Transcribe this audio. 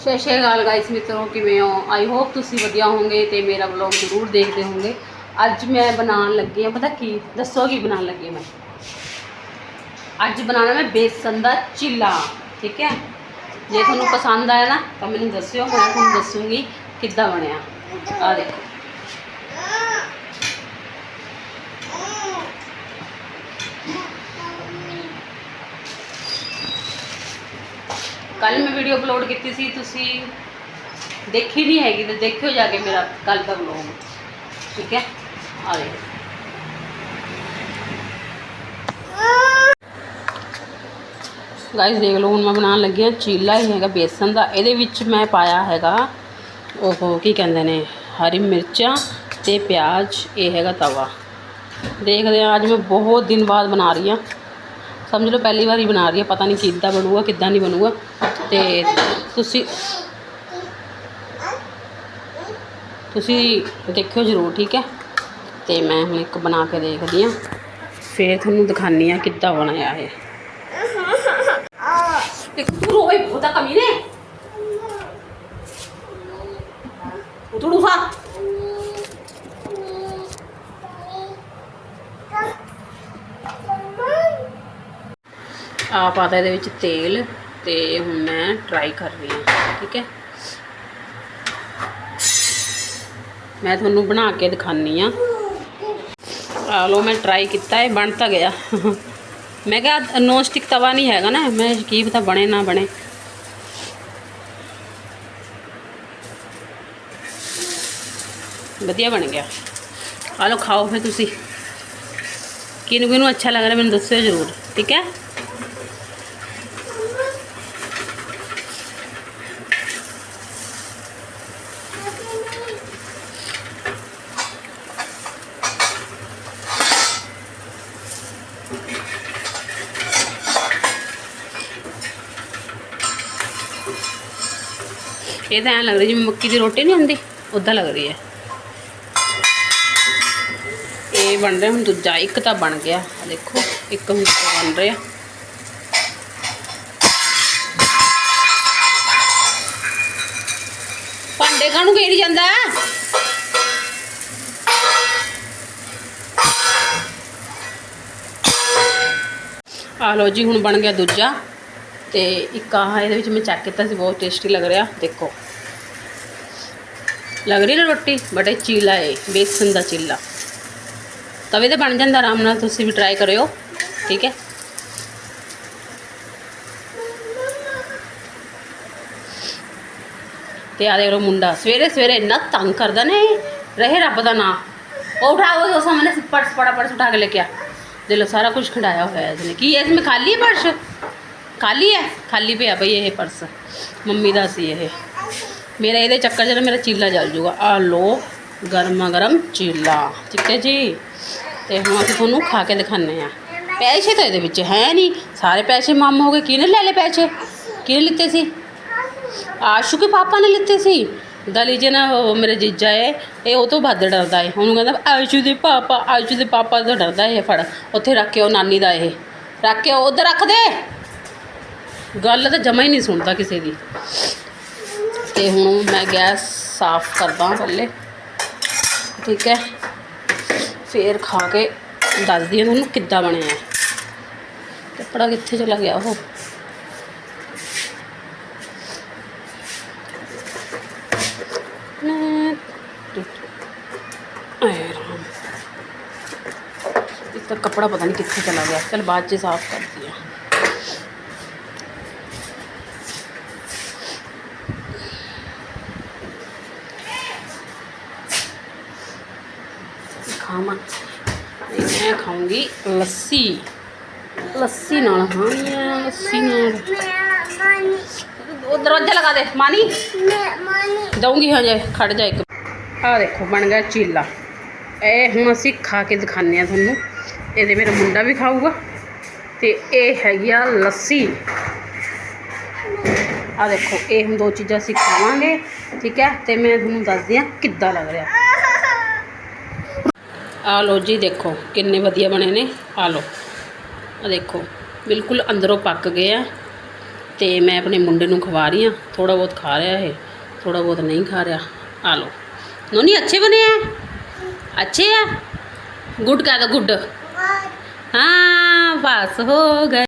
ਸਤਿ ਸ਼੍ਰੀ ਅਕਾਲ ਗਾਇਸ ਮਿੱਤਰੋ ਕਿਵੇਂ ਹੋ? ਆਈ ਹੋਪ ਤੁਸੀਂ ਵਧੀਆ ਹੋਵੋਗੇ ਤੇ ਮੇਰਾ ਵਲੌਗ ਜ਼ਰੂਰ ਦੇਖਦੇ ਹੋਵੋਗੇ। ਅੱਜ ਮੈਂ ਬਣਾਉਣ ਲੱਗੀ ਹਾਂ, ਪਤਾ ਕੀ? ਦੱਸੋ ਕੀ ਬਣਾਉਣ ਲੱਗੀ ਮੈਂ? ਅੱਜ ਬਣਾਉਣਾ ਮੈਂ ਬੇਸਨ ਦਾ ਚਿੱਲਾ, ਠੀਕ ਹੈ? ਜੇ ਤੁਹਾਨੂੰ ਪਸੰਦ ਆਇਆ ਨਾ, ਤਾਂ ਮੈਨੂੰ ਦੱਸਿਓ, ਮੈਂ ਤੁਹਾਨੂੰ ਦੱਸੂਗੀ ਕਿੱਦਾਂ ਬਣਿਆ। ਆ ਦੇਖੋ। ਕੱਲ ਮੈਂ ਵੀਡੀਓ ਅਪਲੋਡ ਕੀਤੀ ਸੀ, ਤੁਸੀਂ ਦੇਖੀ ਨਹੀਂ ਹੈਗੀ ਤਾਂ ਦੇਖਿਓ ਜਾ ਕੇ ਮੇਰਾ ਕੱਲ ਦਾ ਵਲੌਗ ਠੀਕ ਹੈ? ਆ ਦੇਖੋ ਗਾਇਸ ਦੇਖ ਲਓ, ਹੁਣ ਮੈਂ ਬਣਾਉਣ ਲੱਗੀ ਹਾਂ ਚੀਲਾ ਹੀ ਹੈਗਾ ਬੇਸਨ ਦਾ। ਇਹਦੇ ਵਿੱਚ ਮੈਂ ਪਾਇਆ ਹੈਗਾ ਉਹ ਕੀ ਕਹਿੰਦੇ ਨੇ, ਹਰੀ ਮਿਰਚਾਂ ਤੇ ਪਿਆਜ਼, ਇਹ ਹੈਗਾ ਤਵਾ। ਦੇਖਦੇ ਹਾਂ, ਅੱਜ ਮੈਂ ਬਹੁਤ ਦਿਨ ਬਾਅਦ ਬਣਾ ਰਹੀ ਹਾਂ। ਸਮਝ ਲਓ, ਪਹਿਲੀ ਵਾਰੀ ਬਣਾ ਰਹੀ ਹਾਂ ਪਤਾ ਨਹੀਂ ਕਿੱਦਾਂ ਬਣੂਗਾ, ਕਿੱਦਾਂ ਨਹੀਂ ਬਣੂਗਾ। ਤੇ ਤੁਸੀਂ ਤੁਸੀਂ ਦੇਖਿਓ ਜ਼ਰੂਰ, ਠੀਕ ਹੈ? ਤੇ ਮੈਂ ਹੁਣ ਇੱਕ ਬਣਾ ਕੇ ਦੇਖਦੀ ਹਾਂ। ਫਿਰ ਤੁਹਾਨੂੰ ਦਿਖਾਨੀ ਆ ਕਿੱਦਾਂ ਬਣਾਇਆ ਇਹ। ਇੱਕ ਤੂੰ ਰੋਏ ਬਹੁਤਾ ਕਮੀ ਨੇ ਉਤੜੂ ਸਾ ਆ ਪਾਤਾ ਇਹਦੇ ਵਿੱਚ ਤੇਲ ਤੇ ਹੁਣ ਮੈਂ ਟਰਾਈ ਕਰ ਰਹੀ ਹਾਂ, ਠੀਕ ਹੈ। ਮੈਂ ਤੁਹਾਨੂੰ ਬਣਾ ਕੇ ਦਿਖਾਨੀ ਆ ਆ ਲੋ ਮੈਂ ਟਰਾਈ ਕੀਤਾ ਹੈ ਬਣ ਤਾਂ ਗਿਆ। ਮੈਂ ਕਿਹਾ ਨੋਨ ਸਟਿਕ ਤਵਾ ਨਹੀਂ ਹੈਗਾ ਨਾ, ਮੈਂ ਕੀ ਪਤਾ ਬਣੇ ਨਾ ਬਣੇ। ਵਧੀਆ ਬਣ ਗਿਆ। ਆ ਲੋ ਖਾਓ ਫਿਰ ਤੁਸੀਂ। ਕਿਹਨੂੰ ਕਿਹਨੂੰ ਅੱਛਾ ਲੱਗ ਰਿਹਾ ਮੈਨੂੰ ਦੱਸਿਓ ਜ਼ਰੂਰ, ਠੀਕ ਹੈ। ਇਹ ਤਾਂ ਐਂ ਲੱਗ ਜਿਵੇਂ ਮੱਕੀ ਦੀ ਰੋਟੀ ਨਹੀਂ ਹੁੰਦੀ ਉਦਾਂ ਲੱਗਦੀ ਹੈ। ਇਹ ਬਣ ਰਿਹਾ, ਹੁਣ ਦੂਜਾ, ਇੱਕ ਤਾਂ ਬਣ ਗਿਆ। ਦੇਖੋ, ਇੱਕ ਹੁਣ ਬਣ ਰਿਹਾ। ਭਾਂਡੇ ਕਾਹਨੂੰ ਘੇਰੀ ਜਾਂਦਾ? ਆ ਲੋ ਜੀ, ਹੁਣ ਬਣ ਗਿਆ ਦੂਜਾ। ਤੇ ਇੱਕ ਆਹ ਇਹਦੇ ਵਿੱਚ ਮੈਂ ਚੈੱਕ ਕੀਤਾ ਸੀ, ਬਹੁਤ ਟੇਸਟੀ ਲੱਗ ਰਿਹਾ। ਦੇਖੋ। ਲੱਗ ਰਹੀ ਨਾ ਰੋਟੀ? ਇਹ ਚੀਲਾ ਏ ਬੇਸਨ ਦਾ ਚੀਲਾ। ਤਵੇ ਤੇ ਬਣ ਜਾਂਦਾ ਆਰਾਮ ਨਾਲ, ਤੁਸੀਂ ਵੀ ਟਰਾਈ ਕਰਿਓ। ਠੀਕ ਹੈ? ਤੇ ਆ ਦੇਖ ਮੁੰਡਾ, ਸਵੇਰੇ ਸਵੇਰੇ ਇੰਨਾ ਤੰਗ ਕਰਦਾ ਨੇ ਰਹੇ ਰੱਬ ਦਾ ਨਾਂ। ਉਹ ਉਠਾ, ਉਹ ਉਸ ਸਾਹਮਣੇ ਪਰਸ ਪੜਾ ਪਰਸ ਉਠਾ ਕੇ ਲੈ ਕੇ ਆ। ਦੇ ਲੋ ਸਾਰਾ ਕੁਝ ਖਿਡਾਇਆ ਹੋਇਆ ਹੈ ਇਸਨੇ ਕੀ ਹੈ ਇਸमें ਖਾਲੀ ਹੈ ਪਰਸ ਖਾਲੀ ਹੈ? ਖਾਲੀ ਪਿਆ ਬਈ ਇਹ ਪਰਸ। ਮੰਮੀ ਦਾ ਸੀ ਇਹ। ਮੇਰਾ ਇਹਦੇ ਚੱਕਰ ਜਿਹੜਾ ਮੇਰਾ ਚੀਲਾ ਜਲ ਜੂਗਾ। ਆ ਲੋ ਗਰਮਾ ਗਰਮ ਚੀਲਾ। ਠੀਕ ਹੈ ਜੀ? ਤੇ ਹੁਣ ਅਸੀਂ ਤੁਹਾਨੂੰ ਖਾ ਕੇ ਦਿਖਾਉਂਦੇ ਆ ਪੈਸੇ ਤਾਂ ਇਹਦੇ ਵਿੱਚ ਹੈ ਨਹੀਂ। ਸਾਰੇ ਪੈਸੇ ਮਾਮਾ ਹੋ ਗਏ। ਕਿਹਨੇ ਲੈ ਲਏ ਪੈਸੇ? ਕਿਹਨੇ ਲਿੱਤੇ ਸੀ? ਆਸ਼ੂ ਕੇ ਪਾਪਾ ਨੇ ਲਿੱਤੇ ਸੀ? ਦਲੀ ਜੇ ਨਾ ਮੇਰੇ ਜੀਜਾ ਹੈ। ਇਹ ਉਹ ਤੋਂ ਵੱਧ ਡਰਦਾ ਹੈ। ਉਹਨੂੰ ਕਹਿੰਦਾ, ਆਸ਼ੂ ਦੇ ਪਾਪਾ, ਆਸ਼ੂ ਦੇ ਪਾਪਾ ਤੋਂ ਡਰਦਾ ਇਹ ਫੜ। ਉੱਥੇ ਰੱਖ ਕੇ ਉਹ ਨਾਨੀ ਦਾ ਇਹ। ਰੱਖ ਕੇ ਉਧਰ ਰੱਖ ਦੇ। ਗੱਲ ਤਾਂ ਜਮਾ ਹੀ ਨਹੀਂ ਸੁਣਦਾ ਕਿਸੇ ਦੀ। ਤੇ ਹੁਣ ਮੈਂ ਗੈਸ ਸਾਫ਼ ਕਰਦਾ ਪਹਿਲੇ ਠੀਕ ਹੈ। ਫੇਰ ਖਾ ਕੇ ਦੱਸਦੀ ਹਾਂ ਤੁਹਾਨੂੰ ਕਿੱਦਾਂ ਬਣਿਆ ਕੱਪੜਾ ਕਿੱਥੇ ਚਲਾ ਗਿਆ ਉਹ? ਆਏ ਰਾਮ। ਇੱਕ ਤਾਂ ਕੱਪੜਾ ਪਤਾ ਨਹੀਂ ਕਿੱਥੇ ਚਲਾ ਗਿਆ। ਚਲ ਬਾਅਦ ਚ ਸਾਫ਼ ਕਰਦੀ ਹਾਂ ਖਾਵਾਂ ਤੇ ਮੈਂ ਖਾਊਂਗੀ ਲੱਸੀ। ਲੱਸੀ ਨਾਲ ਖਾਣੀ ਹੈ ਲੱਸੀ ਨਾਲ। ਉਹ ਦਰਵਾਜ਼ਾ ਲਗਾ ਦੇ, ਮਾਨੀ। ਦਊਂਗੀ ਹਜੇ, ਖੜ ਜਾ ਇੱਕ ਆ ਦੇਖੋ, ਬਣ ਗਿਆ ਚੀਲਾ। ਇਹ ਹੁਣ ਅਸੀਂ ਖਾ ਕੇ ਦਿਖਾਉਂਦੇ ਆ ਤੁਹਾਨੂੰ। ਇਹਦੇ ਮੇਰਾ ਮੁੰਡਾ ਵੀ ਖਾਊਗਾ। ਤੇ ਇਹ ਹੈਗੀ ਆ ਲੱਸੀ। ਆ ਦੇਖੋ, ਇਹ ਹੁਣ ਦੋ ਚੀਜ਼ਾਂ ਅਸੀਂ ਖਾਵਾਂਗੇ, ਠੀਕ ਹੈ? ਤੇ ਮੈਂ ਤੁਹਾਨੂੰ ਦੱਸਦੀ ਆ ਕਿੱਦਾਂ ਲੱਗ ਰਿਹਾ। ਆ ਲਓ ਜੀ ਦੇਖੋ, ਕਿੰਨੇ ਵਧੀਆ ਬਣੇ ਨੇ। ਆ ਲਓ। ਆ ਦੇਖੋ, ਬਿਲਕੁਲ ਅੰਦਰੋਂ ਪੱਕ ਗਏ ਆ। ਤੇ ਮੈਂ ਆਪਣੇ ਮੁੰਡੇ ਨੂੰ ਖਵਾ ਰਹੀ ਆ ਥੋੜਾ ਬਹੁਤ ਖਾ ਰਿਹਾ ਇਹ। ਥੋੜਾ ਬਹੁਤ ਨਹੀਂ ਖਾ ਰਿਹਾ। ਆ ਲਓ। ਨਹੀਂ ਅੱਛੇ ਬਣੇ ਆ? ਅੱਛੇ ਆ? ਗੁੱਡ ਕਹ ਦੋ ਗੁੱਡ। ਹਾਂ, ਬਸ ਹੋ ਗਏ।